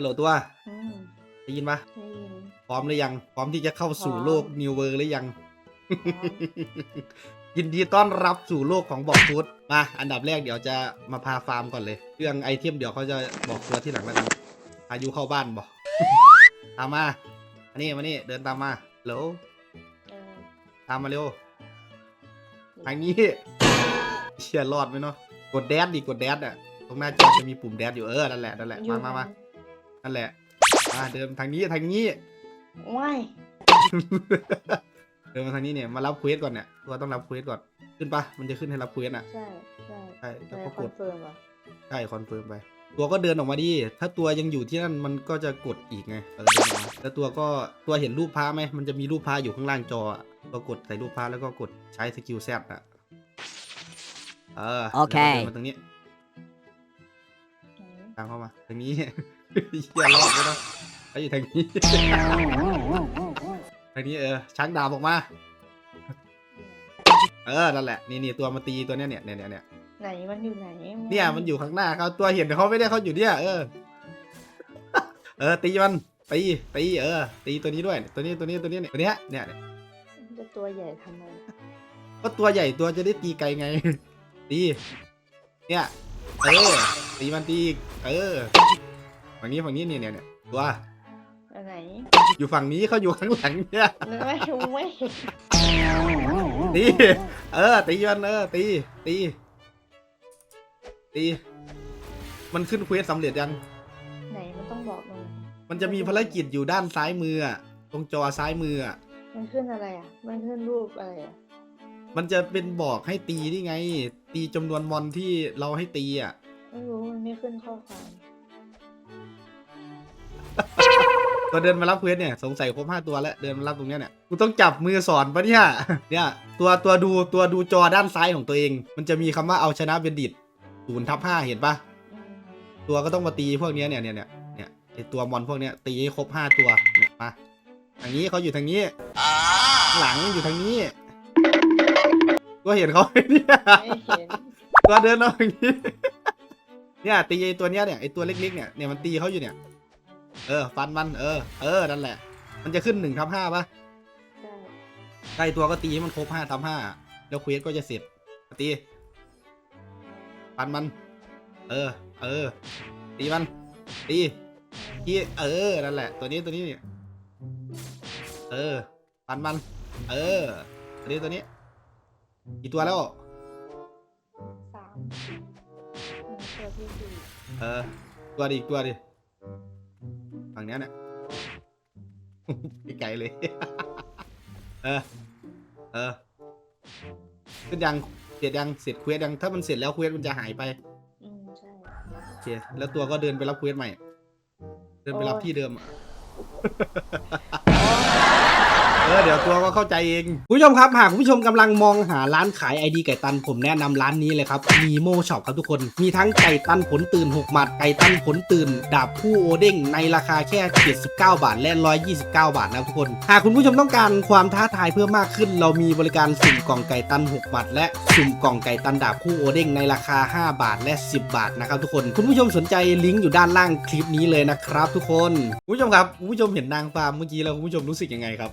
ฮัลโหลตัวอืมได้ยินปะได้ยินพร้อมหรือยัง พร้อมที่จะเข้าสู่พร้อมโลกนิวเวอร์หรือยัง ยินดีต้อนรับสู่โลกของบอกฟูดมาอันดับแรกเดี๋ยวจะมาพาฟาร์มก่อนเลย เรื่องไอเทมเดี๋ยวเขาจะบอกตัวที่หลังแล้วกันพายุเข้าบ้านบอก ตามมา อันนี้มานี่เดินตามมาเหลวเออตามมาเร็ว ทางนี้เชียรอดไหมเนาะกดแดดดิกดแดดอะ ตรงหน้าจอจะมีปุ่มแดดอยู่เออนั่นแหละนั่นแหละอยู่มามามา นั่นแหละมาเดินทางนี้ทางนี้ ว้ายเดินมาทางนี้เนี่ยมารับเควสก่อนเนี่ยตัวต้องรับเควสก่อนขึ้นปะมันจะขึ้นให้รับเควสอะใช่ใช่ใช่ในแล้วก็คกอนดเฟิร์มเหรอใช่คอนเฟิร์มไป ตัวก็เดินออกมาดิถ้าตัวยังอยู่ที่นั่นมันก็จะกดอีกไงเออเดินออกมาแล้วตัวก็ตัวเห็นรูปพระไหมมันจะมีรูปพระอยู่ข้างล่างจออะตัวกดใส่รูปพระแล้วก็กดใช้สกิลแซดอะเออโอเค แล้วก็เดินมาตรงนี้ไหนตามเข้ามาทางนี้ เฮียรอดไปแล้วเขาอยู่ทางนี้ทางนี้เออชักดาบออกมา เออนั่นแหละนี่นี่ตัวมาตีตัวเนี้ยเนี่ยเนี่ยเนี่ยเนี่ยไหนมันอยู่ไหนเนี่ยมันอยู่ข้างหน้าเขาตัวเห็นแต่เขาไม่ได้เขาอยู่เนี่ยเออ เออตีมันตีตีเออ ตีตัวนี้ด้วย ตัวนี้ตัวนี้ตัวนี้เนี่ยตัวเนี้ยเนี่ยเนี่ยมันจะตัวใหญ่ทำไมก็ตัวใหญ่ตัวจะได้ตีไกลไง ตี เนี่ย เออ ตีมันตีอีกเออ ฝั่งนี้ฝั่งนี้เนี่ยเนี่ยเนี่ยตัวอันไหนอยู่ฝั่งนี้เขาอยู่ข้างหลังเนี่ยไม่ไม่ตีเออตีมันเออตีตี ตี มันขึ้นเควสสำเร็จยัง ไหนมันต้องบอกหน่อยมันจะมีภารกิจอยู่ด้านซ้ายมืออะตรงจอซ้ายมืออะมันขึ้นอะไรอะ มันขึ้นรูปอะไรอะมันจะเป็นบอกให้ตีนี่ไง ตีจำนวนมอนที่เราให้ตีอะ ไม่รู้มันไม่ขึ้นข้อความ ตัวเดินมารับเควสเนี่ยสงสัยครบห้าตัวแล้วเดินมารับตรงเนี้ยเนี่ยกูต้องจับมือสอนปะเนี่ยเนี่ยตัวตัวดูตัวดูจอด้านซ้ายของตัวเอง มันจะมีคำว่าเอาชนะเบนดิตศูนย์ทับห้าเห็นปะอืมตัวก็ต้องมาตีพวกเนี้ยเนี่ยเนี่ยเนี่ยเนี่ยไอตัวมอนพวกเนี้ยตีให้ครบห้าตัวเนี่ยมาทางนี้เขาอยู่ทางนี้หลังอยู่ทางนี้ตัวเห็นเขาไหมเนี่ยไม่เห็นตัวเดินเอาอย่างนี้เนี่ยตีไอตัวเนี้ยเนี่ยไอตัวเล็กๆเนี่ยเนี่ยมันตีเขาอยู่เนี่ย เออ ฟันมัน เออ เออ นั่นแหละ มันจะขึ้นหนึ่งทับห้าปะใช่ใกล้ตัวก็ตีให้มันครบห้าทับห้าแล้วเควสก็จะเสร็จ ตี ฟันมัน เออ เออ ตีมัน ตีตีเออ นั่นแหละ ตัวนี้ตัวนี้เนี่ยเออ ฟันมัน เออ ตัวนี้ตัวนี้ กี่ตัวแล้ว สามตัวที่สี่เออ ตัวดิอีกตัวดิ ฝั่งเนี้ยเนี่ยไกลเลย เออ เออขึ้นยังเสร็จยังเสร็จเควสยังถ้ามันเสร็จแล้วเควสมันจะหายไปอืมใช่โอเคแล้วตัวก็เดินไปรับเควสใหม่ เดินไปรับโอ้ยที่เดิมอะ เออเดี๋ยวตัวก็เข้าใจเองคุณผู้ชมครับหากคุณผู้ชมกำลังมองหาร้านขายไอดีไก่ตันผมแนะนำร้านนี้เลยครับ Nemo Shop ครับทุกคนมีทั้งไก่ตันผลตื่น6หมัดไก่ตันผลตื่น ดาบคู่โอเด้งในราคาแค่ 79 บาท และ 129 บาทนะครับทุกคนหากคุณผู้ชมต้องการความท้าทายเพิ่มมากขึ้น เรามีบริการสุ่มกล่องไก่ตัน6หมัด และสุ่มกล่องไก่ตันดาบคู่โอเด้งในราคา 5 บาทและ 10 บาทนะครับทุกคนคุณผู้ชมสนใจลิงก์อยู่ด้านล่างคลิปนี้เลยนะครับ ทุกคนคุณผู้ชมครับคุณผู้ชมเห็นนางฟาร์มเมื่อกี้แล้วคุณผู้ชมรู้สึกยังไงครับ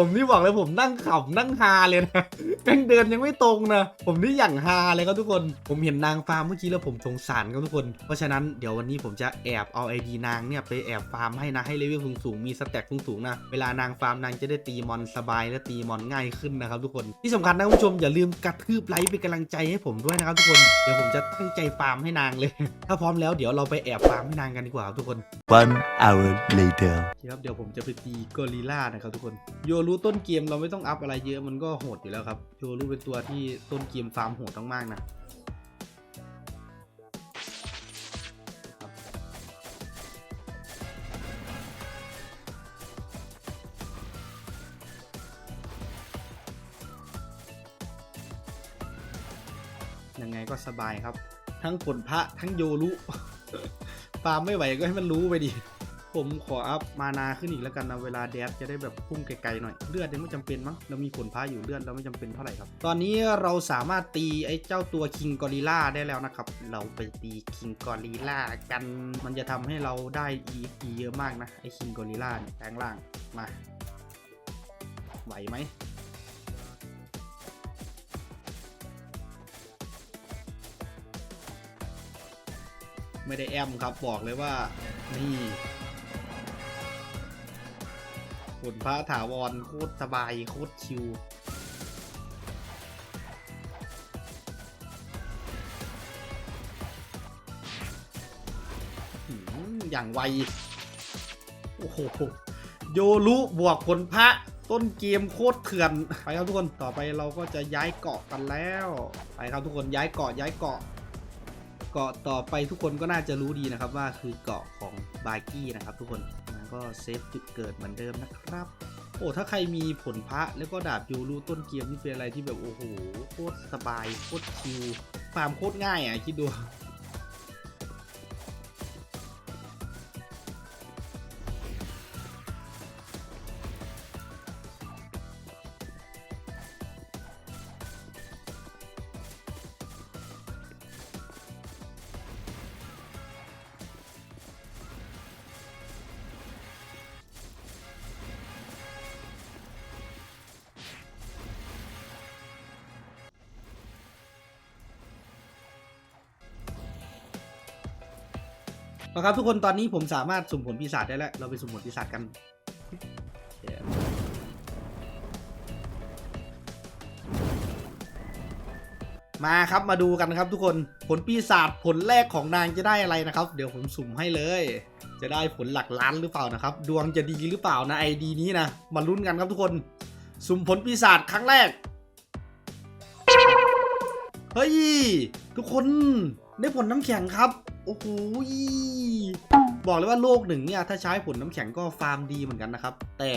ผมนี่บอกเลยผมนั่งขำนั่งฮาเลยนะแม่งเดินยังไม่ตรงนะ ผมนี่อย่างฮาเลยครับทุกคน ผมเห็นนางฟาร์มเมื่อกี้แล้วผมสงสารครับทุกคน เพราะฉะนั้นเดี๋ยววันนี้ผมจะแอบเอาไอดีนางเนี่ยไปแอบฟาร์มให้นะให้เลเวลสูงๆมีสแต็กสูงๆนะ เวลานางฟาร์มนางจะได้ตีมอนสบายและตีมอนง่ายขึ้นนะครับทุกคน ที่สำคัญนะคุณผู้ชมอย่าลืมกระทืบไลค์เป็นกำลังใจให้ผมด้วยนะครับทุกคน เดี๋ยวผมจะตั้งใจฟาร์มให้นางเลย ถ้าพร้อมแล้วเดี๋ยวเราไปแอบฟาร์มให้นางกันดีกว่าครับทุกคน One hour later. ครับเดี๋ยวผมจะไปตีกอริลล่านะครับทุกคนโยรู้ต้นเกมเราไม่ต้องอัพอะไรเยอะมันก็โหดอยู่แล้วครับโยรู้เป็นตัวที่ต้นเกมฟาร์มโหดมากๆนะยังไงก็สบายครับ ทั้งผลพระทั้งโยรุฟาร์มไม่ไหวก็ให้มันรู้ไปดิ ผมขออัพมานาขึ้นอีกแล้วกันนะเวลาแดดจะได้แบบพุ่งไกลๆหน่อยเลือดยังไม่จำเป็นมั้งเรามีผลพาอยู่เลือดเราไม่จำเป็นเท่าไหร่ครับ ตอนนี้เราสามารถตีไอ้เจ้าตัวคิงกอริล่าได้แล้วนะครับ เราไปตีคิงกอริล่ากันมันจะทำให้เราได้ EP เยอะมากนะไอ้คิงกอริล่าเนี่ยแปลงร่างมาไหวไหมไม่ได้แอมครับบอกเลยว่านี่ ผลพระถาวรโคตรสบายโคตรชิวอย่างไว โอ้โห โยรุบวกผลพระต้นเกมโคตรเถื่อน ไปครับทุกคน ต่อไปเราก็จะย้ายเกาะกันแล้ว ไปครับทุกคน ย้ายเกาะย้ายเกาะ เกาะต่อไปทุกคนก็น่าจะรู้ดีนะครับว่าคือเกาะของบาร์กี้นะครับทุกคน ก็เซฟจุดเกิดเหมือนเดิมนะครับ โอ้ถ้าใครมีผลพระแล้วก็ดาบยูรูต้นเกียมนี่เป็นอะไรที่แบบโอ้โหโคตรสบายโคตรชิลฟาร์มโคตรง่ายอะคิดดู นะครับทุกคนตอนนี้ผมสามารถสุ่มผลปีศาจได้แล้ว เราไปสุ่มผลปีศาจกัน มาครับมาดูกันครับทุกคนผลปีศาจผลแรกของนางจะได้อะไรนะครับ เดี๋ยวผมสุ่มให้เลย จะได้ผลหลักล้านหรือเปล่านะครับ ดวงจะดีหรือเปล่านะไอดีนี้นะมาลุ้นกันครับทุกคน สุ่มผลปีศาจครั้งแรกเฮ้ยทุกคนได้ผลน้ำแข็งครับ โอ้โหบอกเลยว่าโลกหนึ่งเนี่ยถ้าใช้ผลน้ำแข็งก็ฟาร์มดีเหมือนกันนะครับ แต่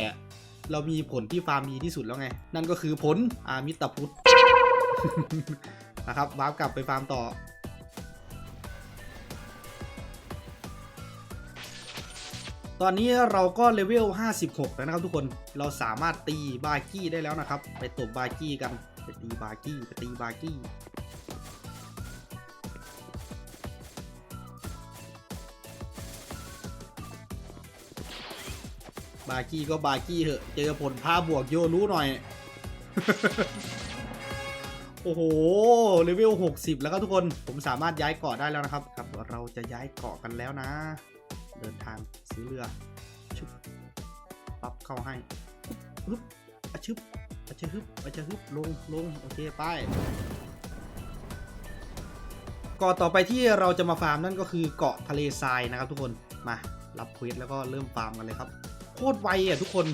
เรามีผลที่ฟาร์มดีที่สุดแล้วไง นั่นก็คือผลอามิตรพุทธนะครับวาร์ปกลับไปฟาร์มต่อตอนนี้เราก็เลเวล 56 แล้วนะครับทุกคน เราสามารถตีบาร์กี้ได้แล้วนะครับ ไปตบบาร์กี้กัน ไปตีบาร์กี้ ไปตีบาร์กี้ บาร์กี้ก็บาร์กี้เหอะ เจอผลพาบวกโยรู้หน่อย โอ้โหเลเวล60 แล้วครับทุกคน ผมสามารถย้ายเกาะได้แล้วนะครับ ครับ เราจะย้ายเกาะกันแล้วนะ เดินทางซื้อเรือชุบปั๊บเข้าให้ฮึบอะชึบอะชะฮึบอะชะฮึบลงลงโอเคไปเกาะต่อไปที่เราจะมาฟาร์มนั่นก็คือเกาะทะเลทรายนะครับทุกคนมารับเควสแล้วก็เริ่มฟาร์มกันเลยครับ ตรไวอะทุกคน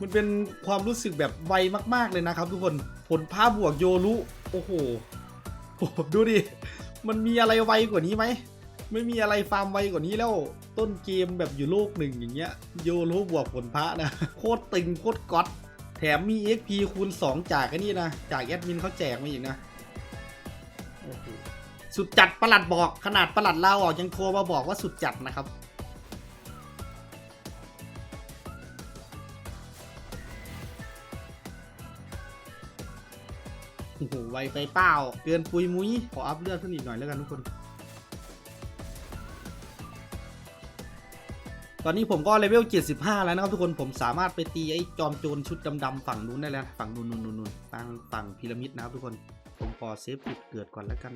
มันเป็นความรู้สึกแบบไวมากๆเลยนะครับทุกคนผลพ้าบวกโยรุโอ้โหโดูดิ มันมีอะไรไวกว่านี้ไหม ไม่มีอะไรฟาร์มไวกว่านี้แล้ว ต้นเกมแบบอยู่โลกหนึ่งอย่างเงี้ย โยรุบวกผลพระนะ โคตรตึงโคตรก๊อตแถมมี XP คูณ 2 จากไอ้นี่นะ จากแอดมินเขาแจกมาอีกนะ สุดจัดประหลัดบอกขนาดประหลัดลาออกยังโทรมาบอกว่าสุดจัดนะครับ โอ้โหไวไปเปล่าเกินปุยมุ้ยขออัพเลือดขึ้นอีกหน่อยแล้วกันทุกคน ตอนนี้ผมก็เลเวล 75 แล้วนะครับทุกคนผมสามารถไปตีไอ้จอมโจรชุดดำๆฝั่งนู้นได้แล้วฝั่งนู้นนู้นนู้นนู้นฝั่งฝั่งพีระมิดนะครับทุกคน ผมขอเซฟจุดเกิดก่อนแล้วกัน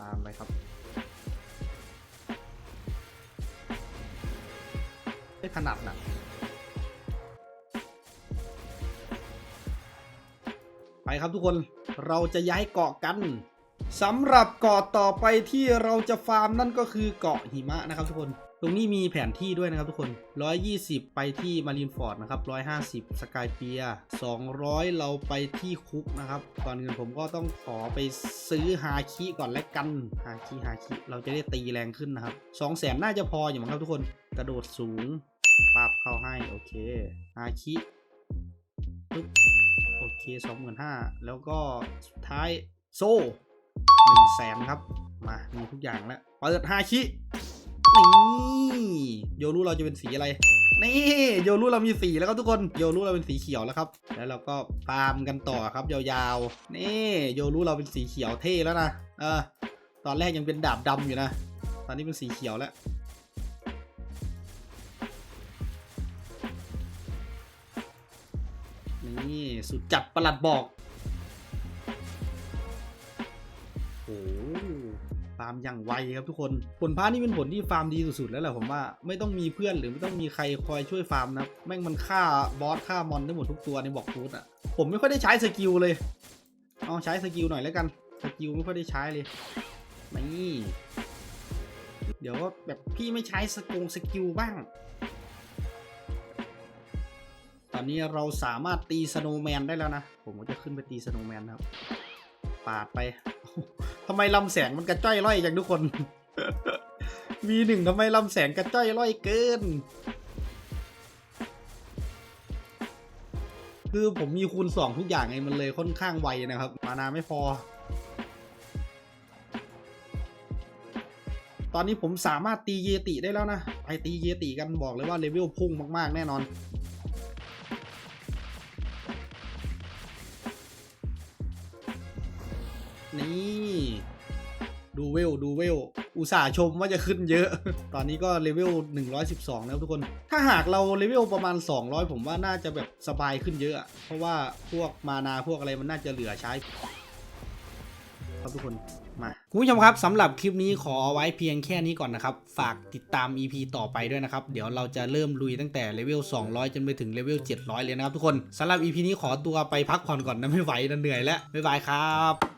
ตามไปครับ ถนัดนะไปครับทุกคนเราจะย้ายเกาะกันสำหรับเกาะต่อไปที่เราจะฟาร์มนั่นก็คือเกาะหิมะนะครับทุกคน ตรงนี้มีแผนที่ด้วยนะครับทุกคน 120 ไปที่มารีนฟอร์ดนะครับ 150 สกายเปีย 200 เราไปที่คุกนะครับ ก่อนอื่นผมก็ต้องขอไปซื้อฮาคิก่อนและกัน ฮาคิฮาคิ เราจะได้ตีแรงขึ้นนะครับ2แสนน่าจะพออยู่มั้งครับทุกคน กระโดดสูง ปรับเข้าให้ โอเคฮาคิปึ๊บโอเคสองหมื่นห้าแล้วก็สุดท้ายโซ่หนึ่งแสนครับ มา มีทุกอย่างแล้ว เปิดฮาชินี่โยรุเราจะเป็นสีอะไร นี่โยรุเรามีสีแล้วครับทุกคนโยรุเราเป็นสีเขียวแล้วครับ แล้วเราก็ฟาร์มกันต่อครับยาวๆ นี่โยรุเราเป็นสีเขียวเท่แล้วนะ เออ ตอนแรกยังเป็นดาบดำอยู่นะ ตอนนี้เป็นสีเขียวแล้ว นี่สุดจัดประหลัดบอกโอ้โหฟาร์มอย่างไวครับทุกคน ผลพานี่เป็นผลที่ฟาร์มดีสุดๆแล้วแหละผมว่าไม่ต้องมีเพื่อนหรือไม่ต้องมีใครคอยช่วยฟาร์มนะแม่งมันฆ่าบอสฆ่ามอนได้หมดทุกตัวในบอกฟูดอะผมไม่ค่อยได้ใช้สกิลเลยเอาใช้สกิลหน่อยแล้วกันสกิลไม่ค่อยได้ใช้เลยนี่เดี๋ยวแบบพี่ไม่ใช้สกงสกิลบ้าง อนนี้เราสามารถตีสโนแมนได้แล้วนะ ผมก็จะขึ้นไปตีสโนแมนนะครับ ปาดไปทำไมลำแสงมันกระจ้อยร่อยจังทุกคน มีหนึ่งทำไมลำแสงกระจ้อยร่อยเกิน คือผมมีคูณสองทุกอย่างไงมันเลยค่อนข้างไวนะครับ มานาไม่พอ ตอนนี้ผมสามารถตีเยติได้แล้วนะ ไปตีเยติกันบอกเลยว่าเลเวลพุ่งมากๆแน่นอน นี่ดูเวลดูเวล อุตส่าห์ชมว่าจะขึ้นเยอะ ตอนนี้ก็เลเวล 112 แล้วทุกคน ถ้าหากเราเลเวลประมาณ 200 ผมว่าน่าจะแบบสบายขึ้นเยอะ เพราะว่าพวกมานาพวกอะไรมันน่าจะเหลือใช้ ครับทุกคนมาคุณผู้ชมครับสำหรับคลิปนี้ขอเอาไว้เพียงแค่นี้ก่อนนะครับ ฝากติดตาม EP ต่อไปด้วยนะครับ เดี๋ยวเราจะเริ่มลุยตั้งแต่เลเวล 200 จนไปถึงเลเวล 700 เลยนะครับทุกคนสำหรับ EP นี้ขอตัวไปพักผ่อนก่อนนะไม่ไหวนะเหนื่อยแล้วบ๊ายบายครับ